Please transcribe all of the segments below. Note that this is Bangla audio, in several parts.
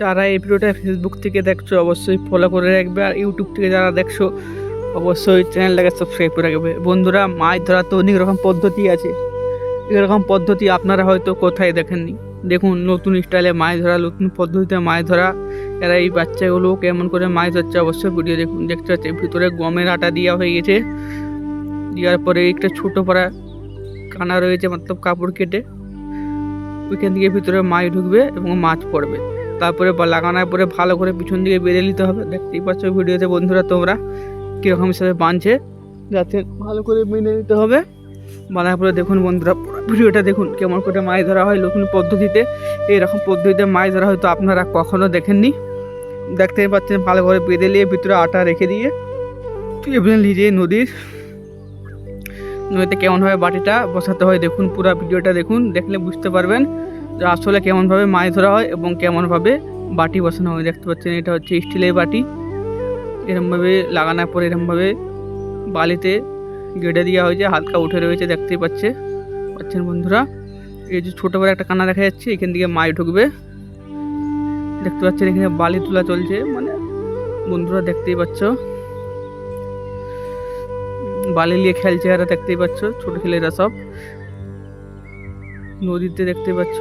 যারা এই ভিডিওটা ফেসবুক থেকে দেখছ, অবশ্যই ফলো করে রাখবে আর ইউটিউব থেকে যারা দেখছ, অবশ্যই চ্যানেলটাকে সাবস্ক্রাইব করে রাখবে। বন্ধুরা, মাছ ধরা তো অনেক রকম পদ্ধতি আছে। এরকম পদ্ধতি আপনারা হয়তো কোথায় দেখেননি? দেখুন, নতুন স্টাইলে মাছ ধরা, নতুন পদ্ধতিতে মাছ ধরা, এরা এই বাচ্চাগুলো কেমন করে মাছ ধরছে অবশ্যই ভিডিও দেখুন। দেখতে পাচ্ছি ভিতরে গমের আটা দেওয়া হয়ে গেছে। দেওয়ার পরে একটা ছোটো পাড়া কানা রয়েছে, মতলব কাপড় কেটে। ওইখান থেকে ভিতরে মাছ ঢুকবে এবং মাছ পড়বে। তারপরে লাগানোর পরে ভালো করে পিছন দিকে বেঁধে নিতে হবে। দেখতেই পাচ্ছ ভিডিওতে বন্ধুরা তোমরা কীরকম হিসাবে বাঁধছে যাতে ভালো করে বেঁধে নিতে হবে। বাঁধার পরে দেখুন বন্ধুরা ভিডিওটা দেখুন, কেমন করে মাছ ধরা হয়, নতুন পদ্ধতিতে। এইরকম পদ্ধতিতে মাছ ধরা হয়তো আপনারা কখনও দেখেননি। দেখতেই পাচ্ছেন, ভালো করে বেঁধে নিয়ে ভিতরে আটা রেখে দিয়ে এবার নিজে নদীর, নদীতে কেমনভাবে বাটিটা বসাতে হয়, দেখুন পুরো ভিডিওটা দেখুন, দেখলে বুঝতে পারবেন। আসলে কেমনভাবে মাছ ধরা হয় এবং কেমনভাবে বাটি বসানো হয়, দেখতে পাচ্ছেন এটা হচ্ছে স্টিলের বাটি। এরমভাবে লাগানোর পরে এরমভাবে বালিতে গেড়ে দেওয়া হয়েছে, হালকা উঠে রয়েছে, দেখতেই পাচ্ছে। পাচ্ছেন বন্ধুরা, এই যে ছোটো করে একটা কানা দেখা যাচ্ছে, এখান থেকে মাছ ঢুকবে। দেখতে পাচ্ছেন এখানে বালি তোলা চলছে মানে বন্ধুরা দেখতেই পাচ্ছ। বালি নিয়ে খেলছে এরা, দেখতেই পাচ্ছ, ছোট ছেলেরা সব। নদীতে দেখতে পাচ্ছ।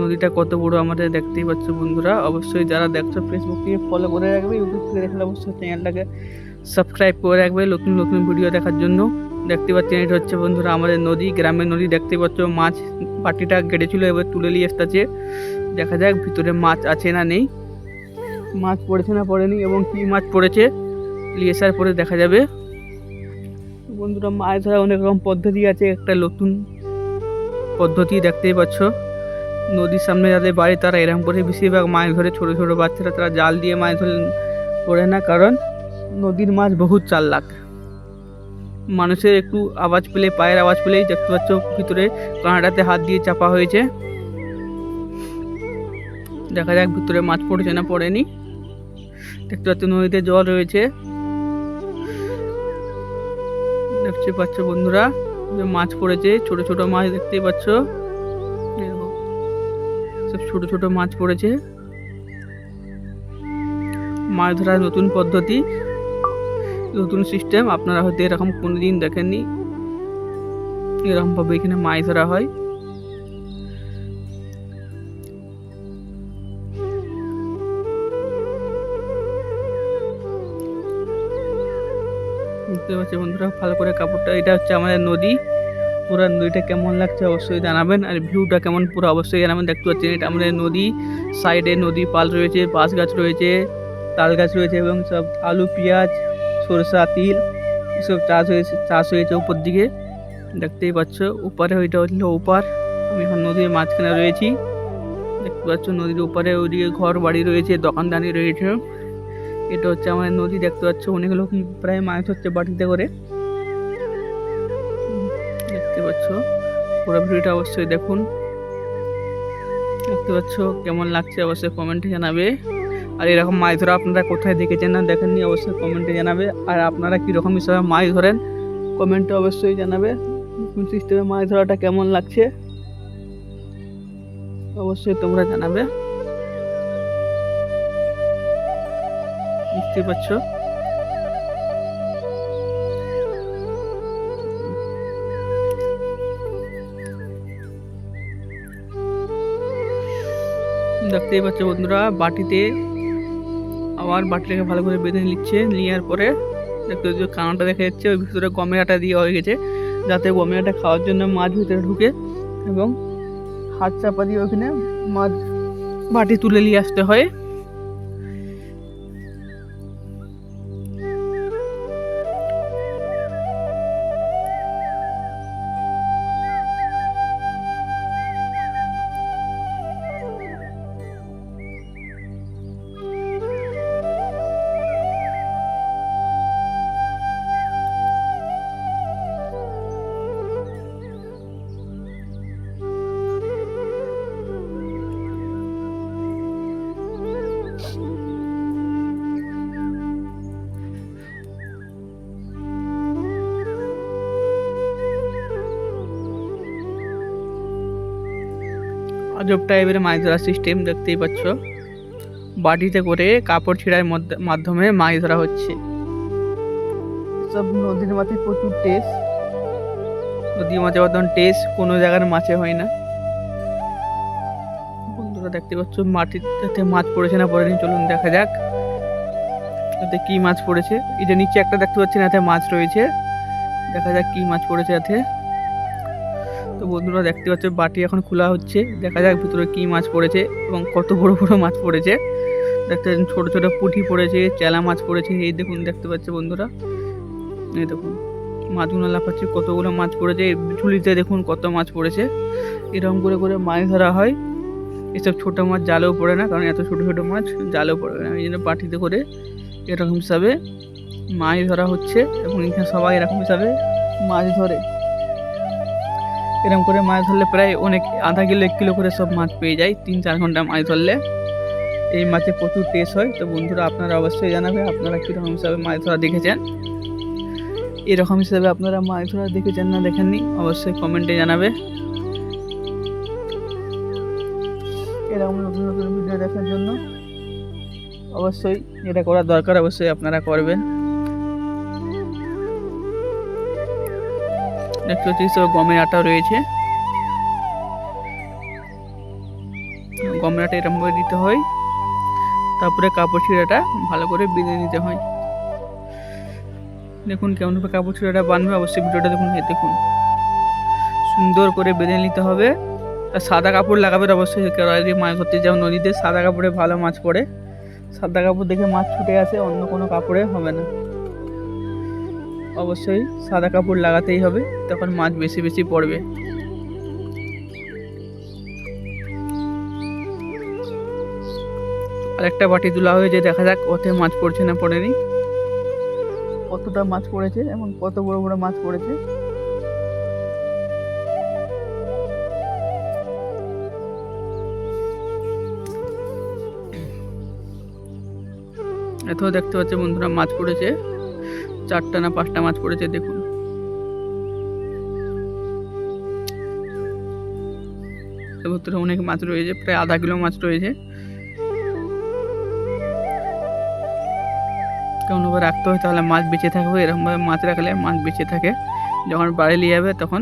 নদীটা কত বড় আমাদের দেখতেই পাচ্ছ বন্ধুরা। অবশ্যই যারা দেখছ ফেসবুক থেকে ফলো করে রাখবে ইউটিউব থেকে দেখলে অবশ্যই চ্যানেলটাকে সাবস্ক্রাইব করে রাখবে নতুন নতুন ভিডিও দেখার জন্য। দেখতে পাচ্ছেন এটা হচ্ছে বন্ধুরা আমাদের নদী, গ্রামের নদী। দেখতে পাচ্ছ মাছ পাটিটা কেটেছিল এবার তুলে নিয়ে এসতেছে দেখা যাক ভিতরে মাছ আছে না নেই। মাছ পড়েছে না পড়েনি এবং কি মাছ পড়েছে, নিয়ে আসার পরে দেখা যাবে। বন্ধুরা, মাছ ধরা অনেক রকম পদ্ধতি আছে। একটা নতুন পদ্ধতি দেখতেই পাচ্ছ। নদীর সামনে যাদের বাড়ি, তারা এরকম করে বেশিরভাগ মাছ ধরে, ছোটো ছোটো বাচ্চারা, তারা জাল দিয়ে মাছ ধরে পড়ে না। কারণ নদীর মাছ বহুত চাল্লাক মানুষের একটু আওয়াজ পেলে, পায়ের আওয়াজ পেলেই দেখতে পাচ্ছ ভিতরে কাঁটাতে হাত দিয়ে চাপা হয়েছে। দেখা যাক ভিতরে মাছ পড়েছে না পড়েনি। দেখতে পাচ্ছ নদীতে জল রয়েছে। দেখতে পাচ্ছ বন্ধুরা? যে মাছ পড়েছে, ছোট ছোট মাছ দেখতে পাচ্ছ। সব ছোট ছোট মাছ পড়েছে। মাছ ধরার নতুন পদ্ধতি, নতুন সিস্টেম আপনারা হয়তো এরকম কোনোদিন দেখেননি। এরকমভাবে এখানে মাছ ধরা হয়। দেখতে পাচ্ছি বন্ধুরা, ভালো করে কাপড়টা, এটা হচ্ছে আমাদের নদী। পুরো নদীটা কেমন লাগছে অবশ্যই জানাবেন, আর ভিউটা কেমন পুরো অবশ্যই জানাবেন, দেখতে পাচ্ছেন এটা আমাদের নদী। সাইডে নদী, পাল রয়েছে, বাঁশ গাছ রয়েছে, তাল গাছ রয়েছে এবং সব আলু, পেঁয়াজ, সরষা তিল এসব চাষ হয়েছে চাষ হয়েছে উপর দিকে। দেখতেই পাচ্ছ ওপারে ওইটা হলো ওপার, আমি এখন নদীর মাঝখানে রয়েছি। দেখতে পাচ্ছ, নদীর উপরে ওইদিকে ঘর বাড়ি রয়েছে, দোকানদানি রয়েছে। এটা হচ্ছে আমাদের নদী, দেখতে পাচ্ছ? অনেক লোক প্রায় মাছ হচ্ছে বাটিতে করে। দেখতে পাচ্ছ? পুরো ভিডিওটা অবশ্যই দেখুন। দেখতে পাচ্ছ? কেমন লাগছে? অবশ্যই কমেন্টে জানাবে। আর এরকম মাছ ধরা আপনারা কোথায় দেখেছেন না দেখেননি, অবশ্যই কমেন্টে জানাবে। আর আপনারা কীরকম হিসাবে মাছ ধরেন কমেন্টে অবশ্যই জানাবে। কোন সিস্টেমে মাছ ধরাটা কেমন লাগছে? অবশ্যই তোমরা জানাবে। বুঝতে পাচ্ছ। দেখতেই পাচ্ছ বন্ধুরা, বাটিতে আবার বাটিটাকে ভালো করে বেঁধে নিচ্ছে। নেওয়ার পরে দেখতে যে কানাটা দেখা যাচ্ছে, ওই ভিতরে গমের আটা দিয়ে হয়ে গেছে, যাতে গমের আটা খাওয়ার জন্য মাছ ভিতরে ঢুকে এবং হাত চাপা দিয়ে ওখানে মাছ বাটি তুলে নিয়ে আসতে হয়। আজব টাইপের মাছ ধরার সিস্টেম দেখতেই পাচ্ছ। বাটিতে করে কাপড় ছিঁড়ার মধ্যে, মাধ্যমে মাছ ধরা হচ্ছে। সব নদীর মাছে প্রচুর টেস্ট নদীর মাছে মতন টেস্ট কোনো জায়গার মাছে হয় না। বন্ধুরা দেখতে পাচ্ছ, মাটিতে মাছ পড়েছে না পড়েনি, চলুন দেখা যাক। এতে কি মাছ পড়েছে? এই নিচে একটা দেখতে পাচ্ছি না, এতে মাছ রয়েছে। দেখা যাক কি মাছ পড়েছে এতে। বন্ধুরা দেখতে পাচ্ছ, বাটি এখন খোলা হচ্ছে। দেখা যাক ভিতরে কি মাছ পড়েছে এবং কত বড় বড় মাছ পড়েছে। দেখতে পাচ্ছেন, ছোট ছোট পুঁটি পড়েছে, চেলা মাছ পড়েছে। এই দেখুন, দেখতে পাচ্ছে বন্ধুরা? এই দেখুন, মাছগুলো লাফাচ্ছে, কতগুলো মাছ পড়েছে। ঝুলিতে দেখুন কত মাছ পড়েছে। এরকম করে করে মাছ ধরা হয়। এসব ছোটো মাছ জালেও পড়ে না, কারণ এত ছোটো ছোটো মাছ জালেও পড়বে না। এই জন্য পাটিতে করে এরকম হিসাবে মাছ ধরা হচ্ছে। এবং এখানে সবাই এরকম হিসাবে মাছ ধরে। এরকম করে মাছ ধরলে প্রায় অনেক আধা কিলো, এক কিলো করে সব মাছ পেয়ে যায়। তিন, চার ঘণ্টা মাছ ধরলে এই মাছে প্রচুর টেস্ট হয়। তো বন্ধুরা, আপনারা অবশ্যই জানাবে আপনারা কীরকম হিসাবে মাছ ধরা দেখেছেন। এরকম হিসাবে আপনারা মাছ ধরা দেখেছেন না দেখেননি, অবশ্যই কমেন্টে জানাবে। এরকম নতুন নতুন ভিডিও দেখার জন্য অবশ্যই এটা করা দরকার, অবশ্যই আপনারা করবেন। দেখতে গমের আটা রয়েছে। গমের আটা এরকম করে দিতে হয়। তারপরে কাপড় ছিঁড়াটা ভালো করে বেঁধে নিতে হয়। দেখুন কেমনভাবে কাপড় ছিঁড়াটা বাঁধবে, অবশ্যই ভিডিওটা দেখুন দেখুন। সুন্দর করে বেঁধে নিতে হবে। আর সাদা কাপড় লাগাবেন অবশ্যই মাছ ধরতে যাও নদীতে, সাদা কাপড়ে ভালো মাছ পড়ে। সাদা কাপড় দেখে মাছ ছুটে আসে, অন্য কোনো কাপড়ে হবে না। অবশ্যই সাদা কাপড় লাগাতেই হবে, তখন মাছ বেশি বেশি পড়বে। আরেকটা বাটি তোলা হয়েছে, দেখা যাক ওতে মাছ পড়ছে না পড়েনি। কতটা মাছ পড়েছে এবং কত বড় বড় মাছ পড়েছে। এত দেখতে পাচ্ছে বন্ধুরা মাছ পড়েছে। চারটা না পাঁচটা মাছ পড়েছে, দেখুন। ভিতরে অনেক মাছ রয়েছে, প্রায় আধা কিলো মাছ রয়েছে। কেমনভাবে রাখতে হয় তাহলে মাছ বেঁচে থাকবে এরকমভাবে মাছ রাখলে মাছ বেঁচে থাকে। যখন বাড়ি নিয়ে যাবে তখন